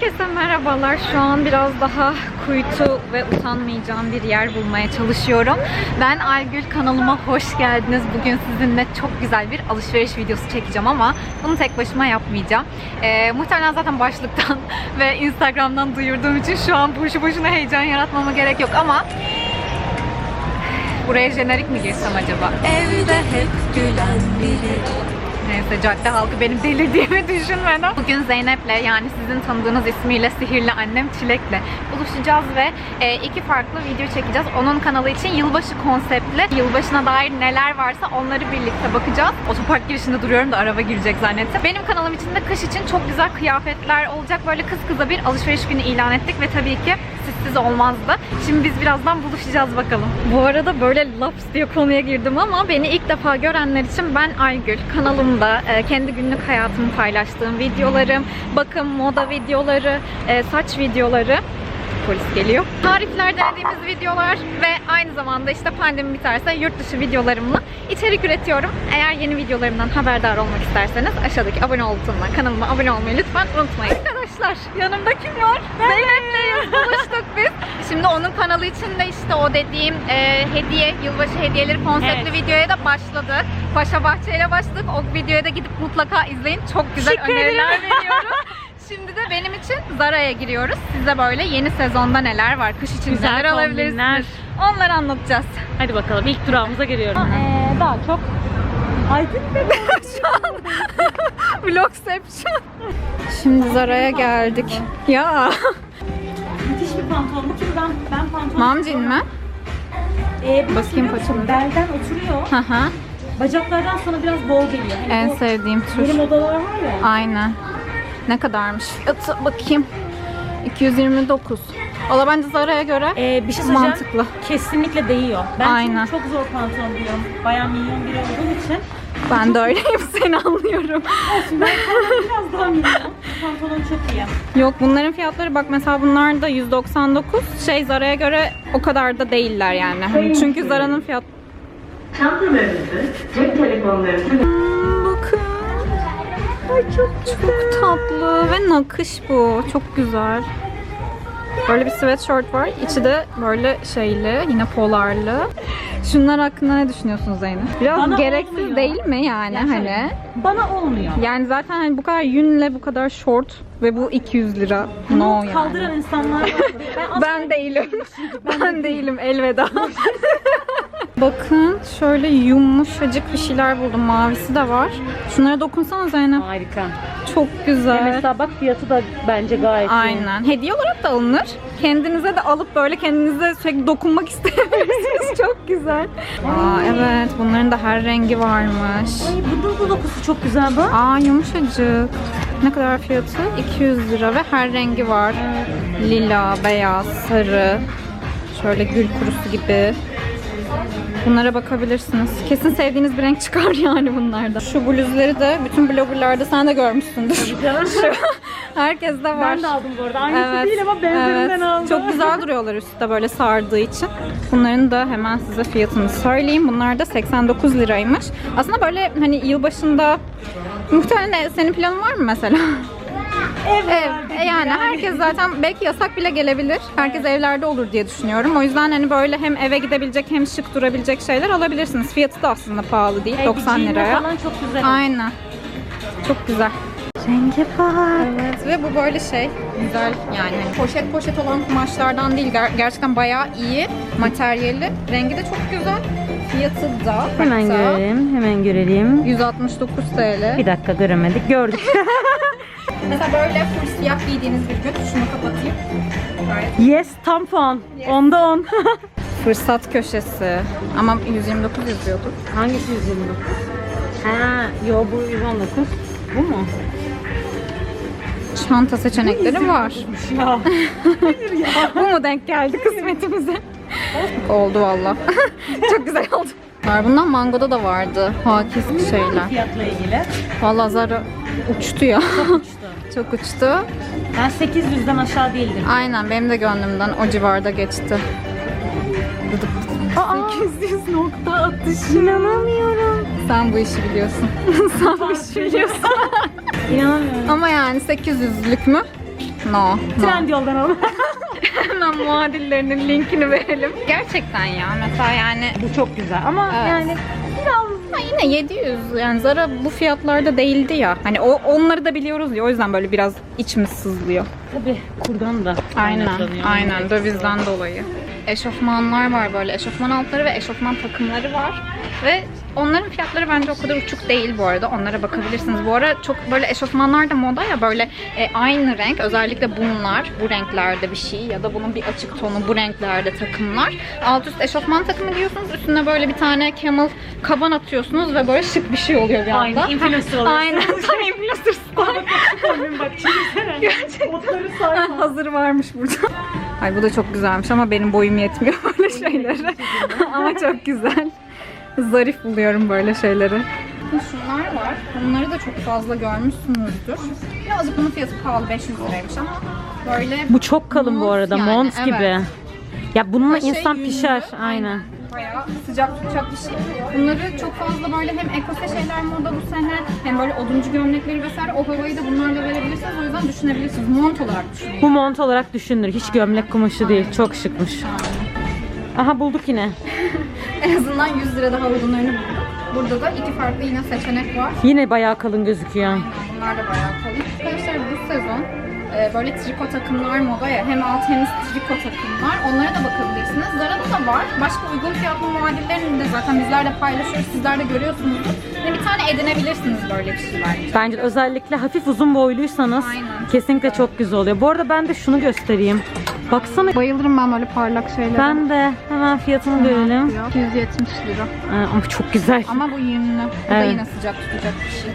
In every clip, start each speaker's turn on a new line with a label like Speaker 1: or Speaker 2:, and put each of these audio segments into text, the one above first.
Speaker 1: Herkese merhabalar. Şu an biraz daha kuytu ve utanmayacağım bir yer bulmaya çalışıyorum. Ben Aygül kanalıma hoş geldiniz. Bugün sizinle çok güzel bir alışveriş videosu çekeceğim ama bunu tek başıma yapmayacağım. Ee, muhtemelen zaten başlıktan ve Instagram'dan duyurduğum için şu an boşu boşuna heyecan yaratmama gerek yok ama buraya jenerik mi girsem acaba? Evde hep gülen biri Neyse cadde halkı benim delirdiğimi düşünmeden. Bugün Zeynep'le yani sizin tanıdığınız ismiyle Sihirli Annem Çilek'le buluşacağız ve e, iki farklı video çekeceğiz. Onun kanalı için yılbaşı konseptli. Yılbaşına dair neler varsa onları birlikte bakacağız. Otopark girişinde duruyorum da araba girecek zannettim. Benim kanalım için de kış için çok güzel kıyafetler olacak. Böyle kız kıza bir alışveriş günü ilan ettik ve tabii ki sizsiz olmazdı. Şimdi biz birazdan buluşacağız bakalım. Bu arada böyle laps diye konuya girdim ama beni ilk defa görenler için ben Aygül. Kanalımda e, kendi günlük hayatımı paylaştığım videolarım, bakım, moda videoları, e, saç videoları polis geliyor. Tarifler denediğimiz videolar ve aynı zamanda işte pandemi biterse yurt dışı videolarımla içerik üretiyorum. Eğer yeni videolarımdan haberdar olmak isterseniz aşağıdaki abone ol butonundan kanalıma abone olmayı lütfen unutmayın. Arkadaşlar yanımda kim var? Zeynep'le buluştuk biz. Şimdi onun kanalı için de işte o dediğim e, hediye, yılbaşı hediyeleri konseptli
Speaker 2: Evet.
Speaker 1: videoya da başladık. Paşa Bahçe ile başladık. O videoya da gidip mutlaka izleyin. Çok güzel
Speaker 2: Teşekkür
Speaker 1: öneriler
Speaker 2: ederim.
Speaker 1: Şimdi de benim için Zara'ya giriyoruz. Size böyle yeni sezonda neler var, kış için
Speaker 2: Güzel
Speaker 1: neler alabilirsiniz.
Speaker 2: kombinler.
Speaker 1: Onları anlatacağız.
Speaker 2: Hadi bakalım ilk durağımıza geliyorum. Ee, daha çok Aydın ve
Speaker 1: Vlogception. Şimdi Zara'ya geldik. Ya.
Speaker 2: müthiş bir pantolon. Bu ben, ben pantolon...
Speaker 1: Mamcin mi?
Speaker 2: Ee,
Speaker 1: Bakayım paçaları.
Speaker 2: Belden oturuyor.
Speaker 1: Hı hı.
Speaker 2: Bacaklardan sonra biraz bol geliyor. Hani
Speaker 1: En sevdiğim tür.
Speaker 2: modalar var ya.
Speaker 1: Aynen. Ne kadarmış? At bakayım. 229. Valla bence Zara'ya göre
Speaker 2: Ee, bir şey söyleyeceğim.
Speaker 1: mantıklı.
Speaker 2: Kesinlikle değiyor. Ben
Speaker 1: Aynen.
Speaker 2: çok zor pantolon giyiyorum. Bayağı minyon biri olduğum için.
Speaker 1: Ben de öyleyim seni anlıyorum.
Speaker 2: Olsun ben biraz daha minyon. Bu pantolon çok iyi.
Speaker 1: Yok bunların fiyatları bak mesela bunlar da 199. Şey Zara'ya göre o kadar da değiller yani. Hani çünkü Zara'nın fiyat
Speaker 3: Çantalarınızı, cep telefonlarınızı
Speaker 1: Bakın. Ay çok Çok tatlı ve nakış bu. Çok güzel. Böyle bir sweatshirt var. İçi de böyle şeyli, yine polarlı. Şunlar hakkında ne düşünüyorsunuz Zeynep? Biraz
Speaker 2: Bana
Speaker 1: gereksiz
Speaker 2: olmuyor.
Speaker 1: değil mi yani
Speaker 2: Ya şöyle,
Speaker 1: hani?
Speaker 2: Bana olmuyor.
Speaker 1: Yani zaten hani bu kadar yünle bu kadar short ve bu 200 lira.
Speaker 2: Bunu
Speaker 1: No yani.
Speaker 2: kaldıran insanlar var. Ben
Speaker 1: Ben değilim. Ben değilim elveda. Bakın şöyle yumuşacık bir şeyler buldum. Mavisi de var. Şunlara dokunsana Zeynep.
Speaker 2: Harika.
Speaker 1: Çok güzel.
Speaker 2: Mesela bak fiyatı da bence gayet iyi.
Speaker 1: Aynen. Hediye olarak da alınır. Kendinize de alıp böyle kendinize sürekli dokunmak isteyebilirsiniz. Çok güzel. Aa evet. Bunların da her rengi varmış.
Speaker 2: Ay bunun da dokusu çok güzel bak.
Speaker 1: Aa yumuşacık. Ne kadar fiyatı? 200 lira ve her rengi var. Lila, beyaz, sarı. Şöyle gül kurusu gibi. Bunlara bakabilirsiniz. Kesin sevdiğiniz bir renk çıkar yani bunlarda. Şu bluzları da bütün bloggerlarda sen de görmüşsündür. Herkes de var.
Speaker 2: Ben de aldım bu arada. Aynısı değil ama benzerinden
Speaker 1: evet.
Speaker 2: aldım.
Speaker 1: Çok güzel duruyorlar üstte böyle sardığı için. Bunların da hemen size fiyatını söyleyeyim. Bunlar da 89 liraymış. Aslında böyle hani yılbaşında muhtemelen senin planın var mı mesela?
Speaker 2: Ev,
Speaker 1: Ev. yani herkes zaten belki yasak bile gelebilir. Herkes evlerde olur diye düşünüyorum. O yüzden hani böyle hem eve gidebilecek hem şık durabilecek şeyler alabilirsiniz. Fiyatı da aslında pahalı değil.
Speaker 2: Ev
Speaker 1: 90
Speaker 2: giyinme
Speaker 1: liraya.
Speaker 2: falan çok güzel.
Speaker 1: Aynen. Çok güzel. Rengi bak. Evet ve bu böyle şey güzel yani poşet poşet olan kumaşlardan değil Ger- gerçekten bayağı iyi materyali. Rengi de çok güzel. Fiyatı da
Speaker 2: Hemen
Speaker 1: hatta
Speaker 2: görelim, hemen görelim.
Speaker 1: 169 TL.
Speaker 2: Bir dakika göremedik, gördük.
Speaker 1: Mesela böyle full siyah giydiğiniz bir gün şunu kapatayım. Gayet
Speaker 2: yes, tam puan. Onda 10.
Speaker 1: Fırsat köşesi. Ama 129 yazıyordu.
Speaker 2: Hangisi 129? Ha, yo bu 119. Bu mu?
Speaker 1: Çanta seçenekleri var.
Speaker 2: Ya.
Speaker 1: Bu mu denk geldi kısmetimize? oldu valla. Çok güzel oldu. Var. Bundan mangoda da vardı. Hakis şeyler.
Speaker 2: Fiyatla ilgili.
Speaker 1: Valla Zara uçtu ya.
Speaker 2: Uçtu.
Speaker 1: Çok uçtu.
Speaker 2: Ben 800'den aşağı değildir.
Speaker 1: Aynen benim de gönlümden o civarda geçti. Gıdık. Aa, 800 nokta atış. İnanamıyorum. Sen bu işi biliyorsun. Sen bu işi biliyorsun.
Speaker 2: İnanamıyorum.
Speaker 1: Ama yani 800'lük mü? No.
Speaker 2: Trend yoldan al.
Speaker 1: Hemen muadillerinin linkini verelim. Gerçekten ya mesela yani
Speaker 2: Bu çok güzel ama
Speaker 1: Evet.
Speaker 2: yani
Speaker 1: Ama yine 700 yani Zara bu fiyatlarda değildi ya. Hani o onları da biliyoruz ya o yüzden böyle biraz içimiz sızlıyor.
Speaker 2: tabii kurdan da
Speaker 1: Aynen, aynen dövizden dolayı. Eşofmanlar var böyle, eşofman altları ve eşofman takımları var. Ve onların fiyatları bence o kadar uçuk değil bu arada. Onlara bakabilirsiniz. Bu ara çok böyle eşofmanlar da moda ya böyle e, aynı renk. Özellikle bunlar bu renklerde bir şey ya da bunun bir açık tonu bu renklerde takımlar. Alt üst eşofman takımı giyiyorsunuz. Üstüne böyle bir tane camel kaban atıyorsunuz ve böyle şık bir şey oluyor bir anda.
Speaker 2: Aynen, influencer oluyorsun.
Speaker 1: Aynen, tam influencer style.
Speaker 2: Bak çevirsene. Gerçekten. Otları say.
Speaker 1: Ha, Hazır varmış burada. Ay bu da çok güzelmiş ama benim boyum yetmiyor böyle şeylere. ama çok güzel. Zarif buluyorum böyle şeyleri. Şunlar var. Bunları da çok fazla görmüşsünüzdür. Birazcık bunun fiyatı pahalı 500 liraymış ama böyle
Speaker 2: Bu çok kalın bu arada.
Speaker 1: yani,
Speaker 2: Mont
Speaker 1: evet.
Speaker 2: gibi. Ya bununla
Speaker 1: Şey
Speaker 2: insan
Speaker 1: yünlü,
Speaker 2: pişer. Aynen.
Speaker 1: Bayağı sıcak tutacak bir şey. Bunları çok fazla böyle hem ekose şeyler moda bu sene hem böyle oduncu gömlekleri vesaire o havayı da bunlarla verebilirsiniz. O yüzden düşünebilirsiniz. Mont olarak düşünün.
Speaker 2: Bu mont olarak düşünülür. Hiç gömlek kumaşı değil. Çok şıkmış. Aha bulduk yine.
Speaker 1: En azından 100 lira daha uygunlarını bulduk. Burada da iki farklı yine seçenek var.
Speaker 2: Yine bayağı kalın gözüküyor.
Speaker 1: Aynen, Bunlar da bayağı kalın. Arkadaşlar bu sezon e, böyle triko takımlar moda ya. Hem alt hem üst triko takımlar. Onlara da bakabilirsiniz. Zara'da da var. Başka uygun fiyatlı muadillerini de zaten bizler de paylaşıyoruz. Sizler de görüyorsunuzdur. Yine bir tane edinebilirsiniz böyle bir şey bence.
Speaker 2: Bence özellikle hafif uzun boyluysanız
Speaker 1: Aynen.
Speaker 2: kesinlikle çok güzel oluyor. Bu arada ben de şunu göstereyim. Baksana
Speaker 1: Bayılırım ben böyle parlak şeylere.
Speaker 2: ben de hemen fiyatını görelim.
Speaker 1: 270 lira.
Speaker 2: Aa, ama çok güzel.
Speaker 1: Ama bu yünlü. Bu da
Speaker 2: Evet.
Speaker 1: yine sıcak tutacak bir şey.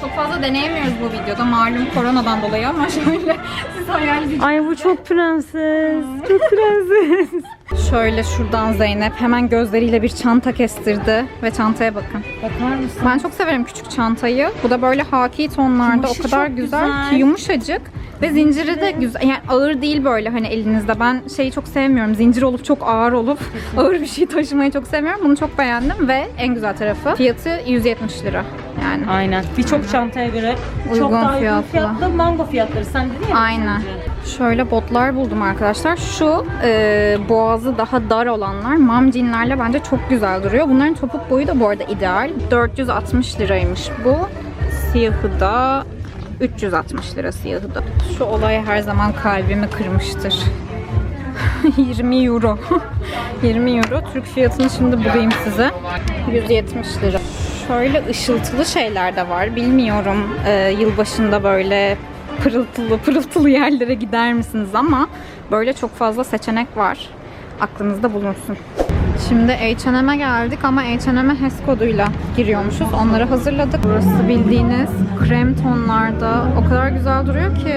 Speaker 1: Çok fazla deneyemiyoruz bu videoda malum koronadan dolayı ama şöyle siz hayal edin.
Speaker 2: Ay bu çok prenses. Çok prenses.
Speaker 1: Şöyle şuradan Zeynep hemen gözleriyle bir çanta kestirdi ve çantaya bakın.
Speaker 2: Bakar mısın?
Speaker 1: Ben çok severim küçük çantayı. Bu da böyle haki tonlarda
Speaker 2: Kumaşı
Speaker 1: o kadar
Speaker 2: çok
Speaker 1: güzel,
Speaker 2: güzel.
Speaker 1: ki yumuşacık ve zinciri de güzel. Yani ağır değil böyle hani elinizde. Ben şeyi çok sevmiyorum. Zincir olup çok ağır olup ağır bir şey taşımayı çok sevmiyorum. Bunu çok beğendim ve en güzel tarafı fiyatı 170 lira. Yani
Speaker 2: Aynen. Birçok çantaya göre çok
Speaker 1: Uygun
Speaker 2: daha uygun
Speaker 1: fiyatlı.
Speaker 2: fiyatlı mango fiyatları. Sen dedin ya.
Speaker 1: Aynen. Şöyle botlar buldum arkadaşlar. Şu e, boğazı daha dar olanlar mam jeanlerle bence çok güzel duruyor. Bunların topuk boyu da bu arada ideal. 460 liraymış bu. Siyahı da 360 lira siyahı da. Şu olay her zaman kalbimi kırmıştır. 20 euro. 20 euro. Türk fiyatını şimdi bulayım size. 170 lira. Şöyle ışıltılı şeyler de var. Bilmiyorum e, yılbaşında böyle pırıltılı pırıltılı yerlere gider misiniz ama böyle çok fazla seçenek var. Aklınızda bulunsun. Şimdi H&M'e geldik ama H&M'e HES koduyla giriyormuşuz. Onları hazırladık. Burası bildiğiniz krem tonlarda. O kadar güzel duruyor ki.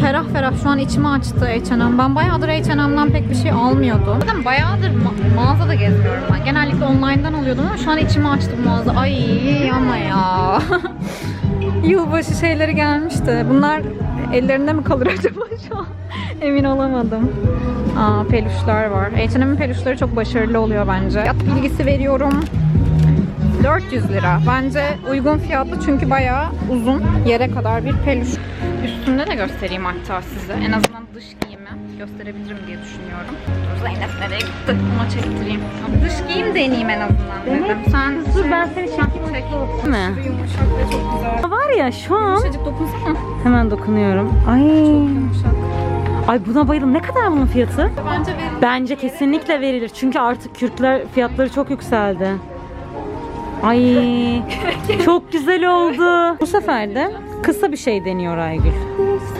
Speaker 1: Ferah ferah şu an içimi açtı H&M. Ben bayağıdır H&M'den pek bir şey almıyordum. Zaten bayağıdır ma- mağazada gezmiyorum ben. Genellikle online'dan alıyordum ama şu an içimi açtı mağaza. Ay ama ya. Yılbaşı şeyleri gelmişti. Bunlar ellerinde mi kalır acaba şu an? Emin olamadım. Aa, peluşlar var. H&M'in peluşları çok başarılı oluyor bence. Fiyat bilgisi veriyorum. 400 lira. Bence uygun fiyatlı çünkü bayağı uzun yere kadar bir peluş. Üstünde de göstereyim hatta size. En azından dış giyimi gösterebilirim diye düşünüyorum. Dur Zeynep nereye gitti? Ona çektireyim. Ama Dış giyim deneyeyim en azından dedim. Sen
Speaker 2: Dur ben seni
Speaker 1: çek.
Speaker 2: Değil mi?
Speaker 1: Yumuşak ve çok güzel.
Speaker 2: Var ya şu an
Speaker 1: Yumuşacık dokunsana.
Speaker 2: hemen dokunuyorum. Ay.
Speaker 1: Yumuşak.
Speaker 2: Ay buna bayıldım. Ne kadar bunun fiyatı?
Speaker 1: Bence verin.
Speaker 2: Bence kesinlikle verilir. Çünkü artık kürkler fiyatları çok yükseldi. Ay çok güzel oldu. Bu sefer de kısa bir şey deniyor Aygül.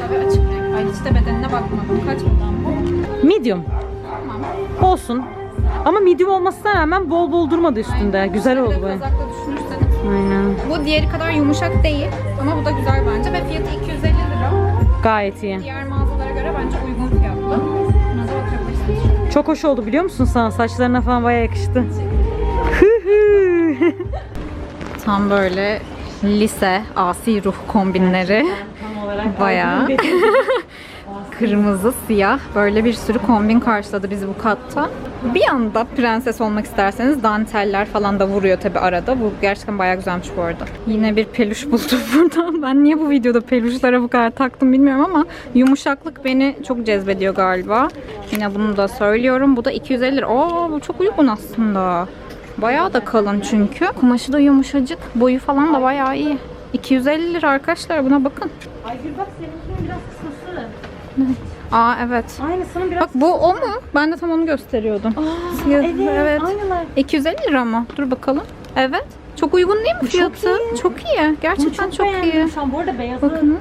Speaker 1: Tabii açık renk. Ay hiç de bedenine bakmadım. Kaç buradan bu?
Speaker 2: Medium. Olsun. Ama medium olmasına rağmen bol bol durmadı üstünde. Güzel oldu
Speaker 1: düşünürseniz.
Speaker 2: Aynen.
Speaker 1: Bu diğeri kadar yumuşak değil ama bu da güzel bence ve fiyatı 250 lira.
Speaker 2: Gayet iyi.
Speaker 1: Diğer mağazalara göre bence uygun fiyatlı.
Speaker 2: Çok hoş oldu biliyor musun sana? Saçlarına falan bayağı yakıştı.
Speaker 1: Tam böyle lise asi ruh kombinleri. Bayağı. Kırmızı, siyah böyle bir sürü kombin karşıladı bizi bu katta. Bir anda prenses olmak isterseniz danteller falan da vuruyor tabi arada. Bu gerçekten bayağı güzelmiş bu arada. Yine bir peluş buldum burada. Ben niye bu videoda peluşlara bu kadar taktım bilmiyorum ama yumuşaklık beni çok cezbediyor galiba. Yine bunu da söylüyorum. Bu da 250 lira. Oo bu çok uygun aslında. Bayağı da kalın çünkü. Kumaşı da yumuşacık. Boyu falan da bayağı iyi. 250 lira arkadaşlar buna bakın.
Speaker 2: Ay Gül bak seninkinin biraz.
Speaker 1: Aa evet.
Speaker 2: Aynısının biraz
Speaker 1: Bak bu o mu? Ben de tam onu gösteriyordum. Siyah-
Speaker 2: evet,
Speaker 1: evet.
Speaker 2: aynılar.
Speaker 1: 250 lira mı? Dur bakalım. Evet. Çok uygun değil mi
Speaker 2: çok
Speaker 1: fiyatı?
Speaker 2: iyi.
Speaker 1: Çok iyi. Gerçekten
Speaker 2: Bunu
Speaker 1: çok, iyi.
Speaker 2: beğendim Şu an bu arada beyazı.
Speaker 1: Bakınız.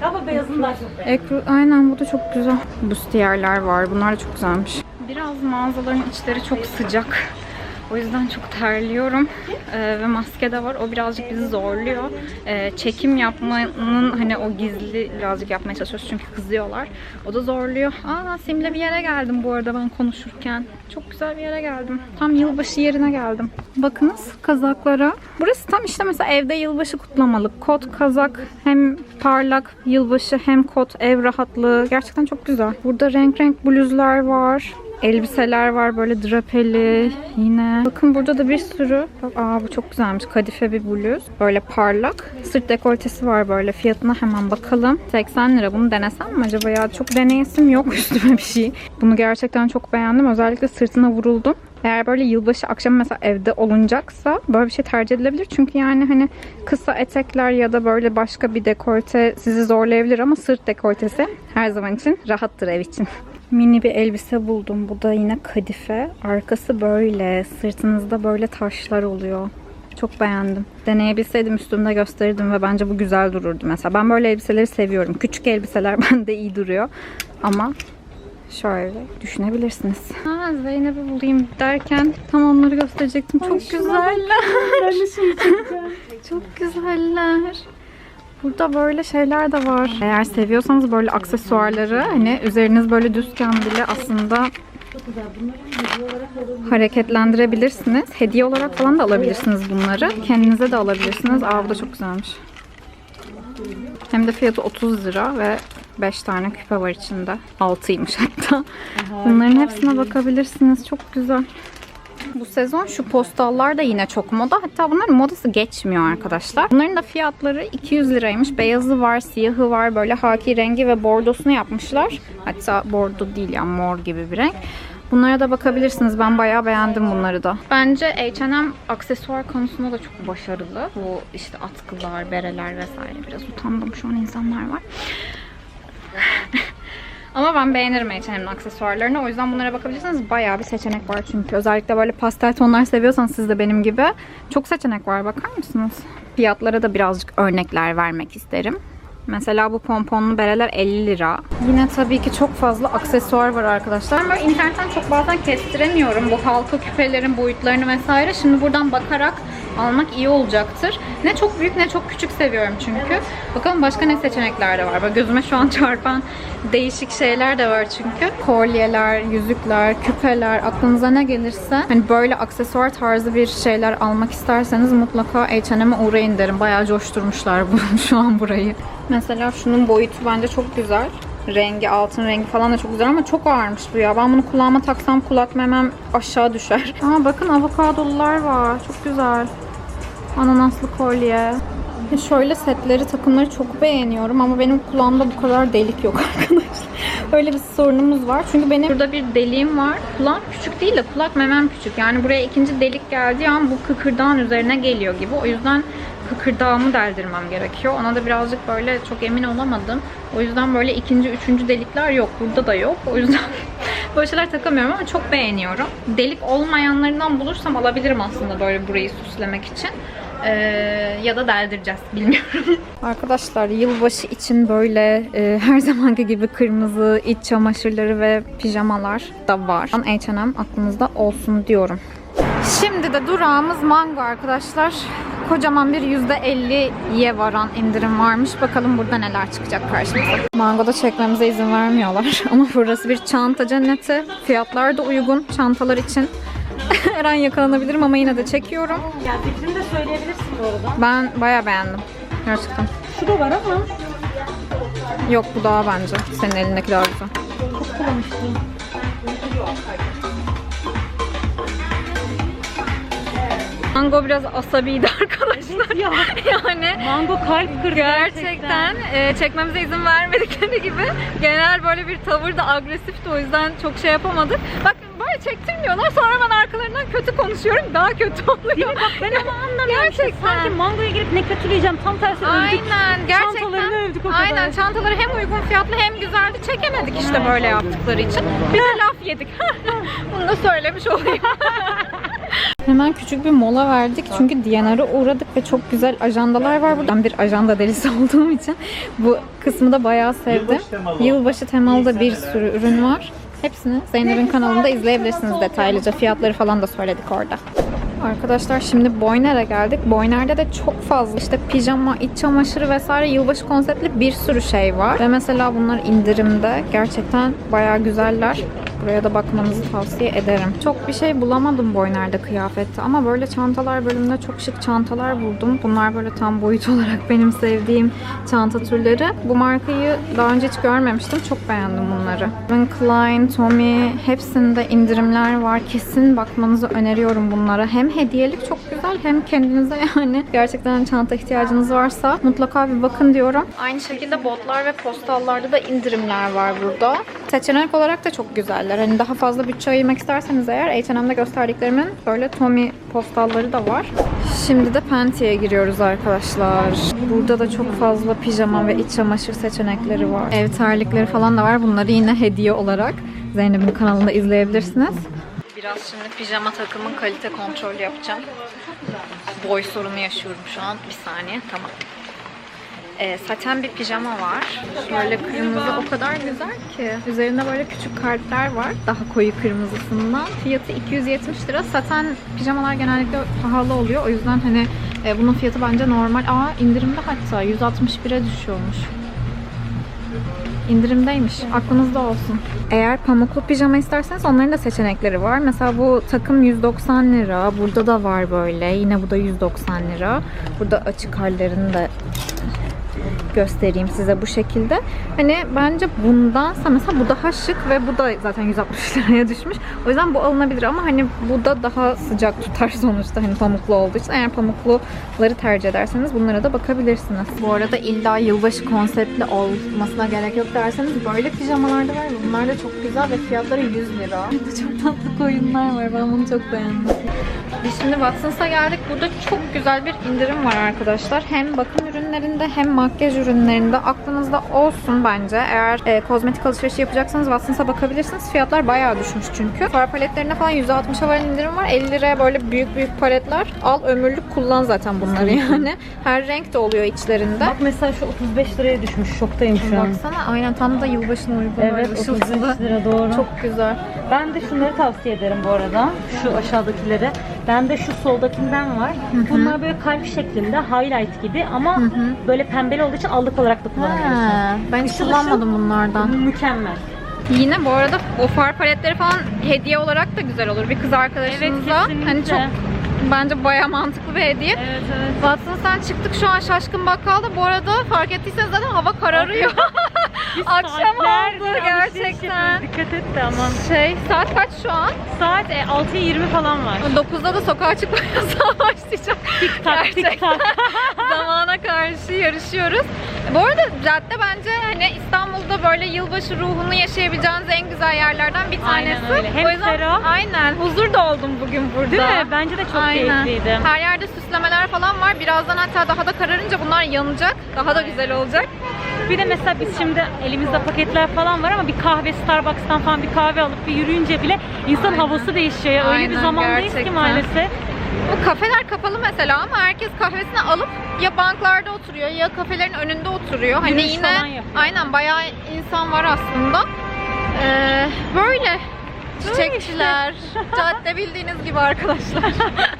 Speaker 2: Galiba beyazını daha çok beğendim.
Speaker 1: Aynen bu da çok güzel. Bustiyerler var. Bunlar da çok güzelmiş. Biraz mağazaların içleri çok sıcak. O yüzden çok terliyorum. Ee, ve maske de var. O birazcık bizi zorluyor. Ee, çekim yapmanın hani o gizli birazcık yapmaya çalışıyoruz çünkü kızıyorlar. O da zorluyor. Aa Sim'le bir yere geldim bu arada ben konuşurken. Çok güzel bir yere geldim. Tam yılbaşı yerine geldim. Bakınız kazaklara. Burası tam işte mesela evde yılbaşı kutlamalık. Kot, kazak hem parlak yılbaşı hem kot, ev rahatlığı. Gerçekten çok güzel. Burada renk renk bluzlar var. Elbiseler var böyle drapeli yine. Bakın burada da bir sürü. Bak, aa bu çok güzelmiş. Kadife bir bluz. Böyle parlak. Sırt dekoltesi var böyle. Fiyatına hemen bakalım. 80 lira. Bunu denesem mi acaba ya? Çok deneyesim yok üstüme bir şey. Bunu gerçekten çok beğendim. Özellikle sırtına vuruldum. Eğer böyle yılbaşı akşamı mesela evde olunacaksa böyle bir şey tercih edilebilir. Çünkü yani hani kısa etekler ya da böyle başka bir dekolte sizi zorlayabilir ama sırt dekoltesi her zaman için rahattır ev için. Mini bir elbise buldum. Bu da yine kadife. Arkası böyle. Sırtınızda böyle taşlar oluyor. Çok beğendim. Deneyebilseydim üstümde gösterirdim ve bence bu güzel dururdu mesela. Ben böyle elbiseleri seviyorum. Küçük elbiseler bende iyi duruyor. Ama şöyle düşünebilirsiniz. Ha, Zeynep'i bulayım derken tam onları gösterecektim. Çok güzeller.
Speaker 2: Ben de çekeceğim.
Speaker 1: Çok güzeller. Burada böyle şeyler de var. Eğer seviyorsanız böyle aksesuarları hani üzeriniz böyle düzken bile aslında hareketlendirebilirsiniz. Hediye olarak falan da alabilirsiniz bunları. Kendinize de alabilirsiniz. Aa bu da çok güzelmiş. Hem de fiyatı 30 lira ve 5 tane küpe var içinde. 6'ymış hatta. Bunların hepsine bakabilirsiniz. Çok güzel. Bu sezon şu postallar da yine çok moda. Hatta bunların modası geçmiyor arkadaşlar. Bunların da fiyatları 200 liraymış. Beyazı var, siyahı var. Böyle haki rengi ve bordosunu yapmışlar. Hatta bordo değil yani mor gibi bir renk. Bunlara da bakabilirsiniz. Ben bayağı beğendim bunları da. Bence H&M aksesuar konusunda da çok başarılı. Bu işte atkılar, bereler vesaire. Biraz utandım şu an insanlar var. Ama ben beğenirim H&M'in aksesuarlarını. O yüzden bunlara bakabilirsiniz. Bayağı bir seçenek var çünkü. Özellikle böyle pastel tonlar seviyorsanız siz de benim gibi. Çok seçenek var. Bakar mısınız? Fiyatlara da birazcık örnekler vermek isterim. Mesela bu pomponlu bereler 50 lira. Yine tabii ki çok fazla aksesuar var arkadaşlar. Ama internetten çok bazen kestiremiyorum bu halka küpelerin boyutlarını vesaire. Şimdi buradan bakarak almak iyi olacaktır. Ne çok büyük ne çok küçük seviyorum çünkü. Bakalım başka ne seçenekler de var. Böyle gözüme şu an çarpan değişik şeyler de var çünkü. Kolyeler, yüzükler, küpeler aklınıza ne gelirse hani böyle aksesuar tarzı bir şeyler almak isterseniz mutlaka H&M'e uğrayın derim. Bayağı coşturmuşlar bu, şu an burayı. Mesela şunun boyutu bence çok güzel. Rengi, altın rengi falan da çok güzel ama çok ağırmış bu ya. Ben bunu kulağıma taksam kulak memem aşağı düşer. Aa bakın avokadolular var. Çok güzel. Ananaslı kolye. Şöyle setleri, takımları çok beğeniyorum ama benim kulağımda bu kadar delik yok arkadaşlar. Öyle bir sorunumuz var. Çünkü benim burada bir deliğim var. Kulağım küçük değil de kulak memem küçük. Yani buraya ikinci delik geldiği an bu kıkırdağın üzerine geliyor gibi. O yüzden kıkırdağımı deldirmem gerekiyor. Ona da birazcık böyle çok emin olamadım. O yüzden böyle ikinci, üçüncü delikler yok. Burada da yok. O yüzden böyle şeyler takamıyorum ama çok beğeniyorum. Delik olmayanlarından bulursam alabilirim aslında böyle burayı süslemek için. Ee, ya da deldireceğiz bilmiyorum. Arkadaşlar yılbaşı için böyle e, her zamanki gibi kırmızı iç çamaşırları ve pijamalar da var. H&M aklınızda olsun diyorum. Şimdi de durağımız Mango arkadaşlar. Kocaman bir %50'ye varan indirim varmış. Bakalım burada neler çıkacak karşımıza. Mango'da çekmemize izin vermiyorlar. Ama burası bir çanta cenneti. Fiyatlar da uygun çantalar için. Her an yakalanabilirim ama yine de çekiyorum.
Speaker 2: Ya fikrini de söyleyebilirsin bu arada.
Speaker 1: Ben bayağı beğendim. Gerçekten.
Speaker 2: Şu da var ama
Speaker 1: Yok bu daha bence. Senin elindeki daha güzel.
Speaker 2: Çok kullanışlı.
Speaker 1: Mango biraz asabiydi arkadaşlar.
Speaker 2: Ya.
Speaker 1: yani
Speaker 2: Mango kalp kırdı
Speaker 1: gerçekten e, çekmemize izin vermedikleri gibi genel böyle bir tavır da agresifti o yüzden çok şey yapamadık. Bak böyle çektirmiyorlar sonra ben arkalarından kötü konuşuyorum daha kötü oluyor.
Speaker 2: Değil mi? Bak ben ama anlamıyorum.
Speaker 1: Gerçekten.
Speaker 2: Sanki mangoya girip ne kötüleyeceğim. Tam tersi övdük.
Speaker 1: Aynen gerçekten.
Speaker 2: Çantalarını övdük o kadar.
Speaker 1: Aynen çantaları hem uygun fiyatlı hem güzeldi. Çekemedik işte böyle yaptıkları için. Bir de laf yedik. Bunu da söylemiş olayım. Hemen küçük bir mola verdik çünkü DNR'a uğradık ve çok güzel ajandalar var burada. Ben bir ajanda delisi olduğum için bu kısmı da bayağı sevdim. Yılbaşı temalı da bir sürü ürün var. Hepsini Zeynep'in kanalında izleyebilirsiniz detaylıca. Fiyatları falan da söyledik orada. Arkadaşlar şimdi Boyner'e geldik. Boyner'de de çok fazla işte pijama, iç çamaşırı vesaire yılbaşı konseptli bir sürü şey var. Ve mesela bunlar indirimde. Gerçekten bayağı güzeller. Buraya da bakmanızı tavsiye ederim. Çok bir şey bulamadım Boyner'de kıyafette ama böyle çantalar bölümünde çok şık çantalar buldum. Bunlar böyle tam boyut olarak benim sevdiğim çanta türleri. Bu markayı daha önce hiç görmemiştim. Çok beğendim bunları. Calvin Klein, Tommy hepsinde indirimler var. Kesin bakmanızı öneriyorum bunlara. Hem hediyelik çok güzel hem kendinize yani gerçekten çanta ihtiyacınız varsa mutlaka bir bakın diyorum. Aynı şekilde botlar ve postallarda da indirimler var burada. Seçenek olarak da çok güzeller. Hani daha fazla bütçe ayırmak isterseniz eğer H&M'de gösterdiklerimin böyle Tommy postalları da var. Şimdi de Penti'ye giriyoruz arkadaşlar. Burada da çok fazla pijama ve iç çamaşır seçenekleri var. Ev terlikleri falan da var. Bunları yine hediye olarak Zeynep'in kanalında izleyebilirsiniz. Biraz şimdi pijama takımın kalite kontrolü yapacağım. Boy sorunu yaşıyorum şu an. Bir saniye. Tamam. Ee, saten bir pijama var. Şöyle kırmızı o kadar güzel ki. Üzerinde böyle küçük kalpler var. Daha koyu kırmızısından. Fiyatı 270 lira. Saten pijamalar genellikle pahalı oluyor. O yüzden hani e, bunun fiyatı bence normal. Aa indirimde hatta 161'e düşüyormuş. İndirimdeymiş. Aklınızda olsun. Eğer pamuklu pijama isterseniz onların da seçenekleri var. Mesela bu takım 190 lira. Burada da var böyle. Yine bu da 190 lira. Burada açık hallerini de göstereyim size bu şekilde. Hani bence bundansa mesela bu daha şık ve bu da zaten 160 liraya düşmüş. O yüzden bu alınabilir ama hani bu da daha sıcak tutar sonuçta hani pamuklu olduğu için. Eğer pamukluları tercih ederseniz bunlara da bakabilirsiniz. Bu arada illa yılbaşı konseptli olmasına gerek yok derseniz böyle pijamalar da var. Bunlar da çok güzel ve fiyatları 100 lira. Burada çok tatlı koyunlar var. Ben bunu çok beğendim. Biz şimdi Watson's'a geldik. Burada çok güzel bir indirim var arkadaşlar. Hem bakım ürünlerinde hem makyaj ürünlerinde aklınızda olsun bence. Eğer e, kozmetik alışverişi yapacaksanız Watson's'a bakabilirsiniz. Fiyatlar bayağı düşmüş çünkü. Far paletlerine falan %60'a varan indirim var. 50 liraya böyle büyük büyük paletler. Al ömürlük kullan zaten bunları yani. Her renk de oluyor içlerinde.
Speaker 2: Bak mesela şu 35 liraya düşmüş. Şoktayım şu an.
Speaker 1: Baksana aynen tam da yılbaşına uygun.
Speaker 2: Evet
Speaker 1: böyle ışıl
Speaker 2: 35
Speaker 1: ışıl.
Speaker 2: lira doğru.
Speaker 1: Çok güzel.
Speaker 2: Ben de şunları tavsiye ederim bu arada. Şu aşağıdakileri. Bende şu soldakinden var. Bunlar böyle kalp şeklinde highlight gibi ama böyle pembeli olduğu için allık olarak da kullanabiliyorsun.
Speaker 1: Ha, ben hiç
Speaker 2: Işıl
Speaker 1: kullanmadım bunlardan.
Speaker 2: Mükemmel.
Speaker 1: Yine bu arada o far paletleri falan hediye olarak da güzel olur. Bir kız arkadaşınıza.
Speaker 2: kesinlikle.
Speaker 1: hani çok bence baya mantıklı bir hediye.
Speaker 2: Evet evet.
Speaker 1: Watson's'tan çıktık şu an şaşkın bakkalda. Bu arada fark ettiyseniz zaten hava kararıyor. Akşam oldu gerçekten.
Speaker 2: Dikkat et de aman.
Speaker 1: Şey saat kaç şu an?
Speaker 2: Saat e, 6'ya 20 falan var.
Speaker 1: 9'da da sokağa çıkma yasağı başlayacak.
Speaker 2: Tik tak tik tak.
Speaker 1: Zamana karşı yarışıyoruz. Bu arada cadde bence hani İstanbul'da böyle yılbaşı ruhunu yaşayabileceğiniz en güzel yerlerden bir
Speaker 2: Aynen
Speaker 1: tanesi.
Speaker 2: öyle. Hem
Speaker 1: o yüzden
Speaker 2: ferah.
Speaker 1: aynen huzur da oldum bugün burada.
Speaker 2: Değil mi? Bence de çok
Speaker 1: Aynen.
Speaker 2: keyifliydi.
Speaker 1: Her yerde süslemeler falan var. Birazdan hatta daha da kararınca bunlar yanacak. Daha da güzel olacak.
Speaker 2: Bir de mesela biz şimdi elimizde paketler falan var ama bir kahve Starbucks'tan falan bir kahve alıp bir yürüyünce bile insan
Speaker 1: Aynen.
Speaker 2: havası değişiyor. Öyle bir
Speaker 1: Aynen,
Speaker 2: zamandayız ki
Speaker 1: gerçekten.
Speaker 2: maalesef.
Speaker 1: Bu kafeler kapalı mesela ama herkes kahvesini alıp ya banklarda oturuyor ya kafelerin önünde oturuyor. Hani
Speaker 2: Yürüyüş
Speaker 1: yine aynen bayağı insan var aslında. Ee, böyle
Speaker 2: Böyle
Speaker 1: çiçekçiler, cadde bildiğiniz gibi arkadaşlar.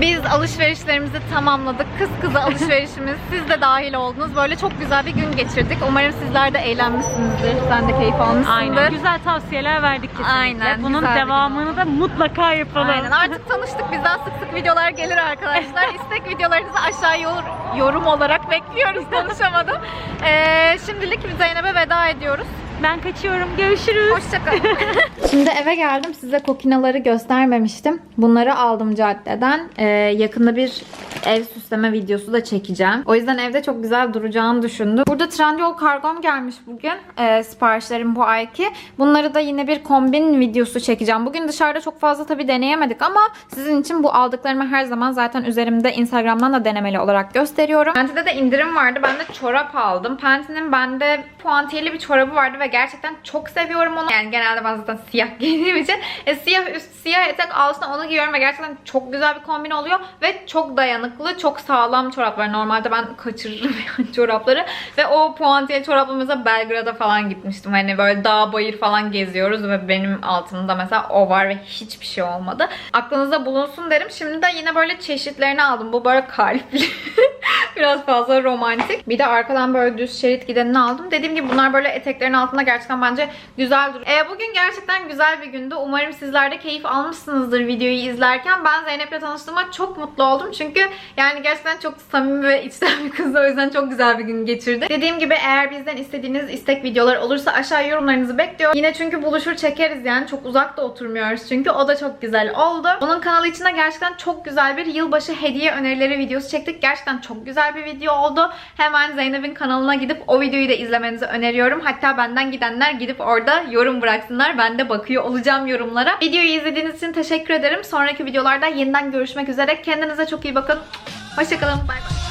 Speaker 1: Biz alışverişlerimizi tamamladık. Kız kıza alışverişimiz. Siz de dahil oldunuz. Böyle çok güzel bir gün geçirdik. Umarım sizler de eğlenmişsinizdir. Sen de keyif almışsındır.
Speaker 2: Aynen. Güzel tavsiyeler verdik kesinlikle.
Speaker 1: Aynen,
Speaker 2: Bunun
Speaker 1: güzel
Speaker 2: devamını da mutlaka yapalım.
Speaker 1: Aynen. Artık tanıştık. Bizden sık sık videolar gelir arkadaşlar. İstek videolarınızı aşağı yor- yorum olarak bekliyoruz. Konuşamadım. Ee, şimdilik Zeynep'e veda ediyoruz.
Speaker 2: Ben kaçıyorum. Görüşürüz.
Speaker 1: Hoşçakalın. Şimdi eve geldim. Size kokinaları göstermemiştim. Bunları aldım caddeden. Ee, yakında bir ev süsleme videosu da çekeceğim. O yüzden evde çok güzel duracağını düşündüm. Burada Trendyol kargom gelmiş bugün. Ee, siparişlerim bu ayki. Bunları da yine bir kombin videosu çekeceğim. Bugün dışarıda çok fazla tabii deneyemedik ama sizin için bu aldıklarımı her zaman zaten üzerimde Instagram'dan da denemeli olarak gösteriyorum. Penti'de de indirim vardı. Ben de çorap aldım. Penti'nin bende puantiyeli bir çorabı vardı ve gerçekten çok seviyorum onu. Yani genelde ben zaten siyah giydiğim için e, siyah üst, siyah etek altına onu giyiyorum ve gerçekten çok güzel bir kombin oluyor ve çok dayanıklı, çok sağlam çoraplar. Normalde ben kaçırırım yani çorapları ve o puantiyeli çorapla mesela Belgrad'a falan gitmiştim. Hani böyle dağ bayır falan geziyoruz ve benim altımda mesela o var ve hiçbir şey olmadı. Aklınızda bulunsun derim. Şimdi de yine böyle çeşitlerini aldım. Bu böyle kalpli. Biraz fazla romantik. Bir de arkadan böyle düz şerit gidenini aldım. Dediğim gibi bunlar böyle eteklerin altında gerçekten bence güzel duruyor. E, bugün gerçekten güzel bir gündü. Umarım sizler de keyif almışsınızdır videoyu izlerken. Ben Zeynep'le tanıştığıma çok mutlu oldum. Çünkü yani gerçekten çok samimi ve içten bir kız. O yüzden çok güzel bir gün geçirdi. Dediğim gibi eğer bizden istediğiniz istek videolar olursa aşağı yorumlarınızı bekliyorum. Yine çünkü buluşur çekeriz yani. Çok uzakta oturmuyoruz çünkü. O da çok güzel oldu. Onun kanalı içinde gerçekten çok güzel bir yılbaşı hediye önerileri videosu çektik. Gerçekten çok güzel bir video oldu. Hemen Zeynep'in kanalına gidip o videoyu da izlemenizi öneriyorum. Hatta benden gidenler gidip orada yorum bıraksınlar. Ben de bakıyor olacağım yorumlara. Videoyu izlediğiniz için teşekkür ederim. Sonraki videolarda yeniden görüşmek üzere. Kendinize çok iyi bakın. Hoşçakalın. Bay bay.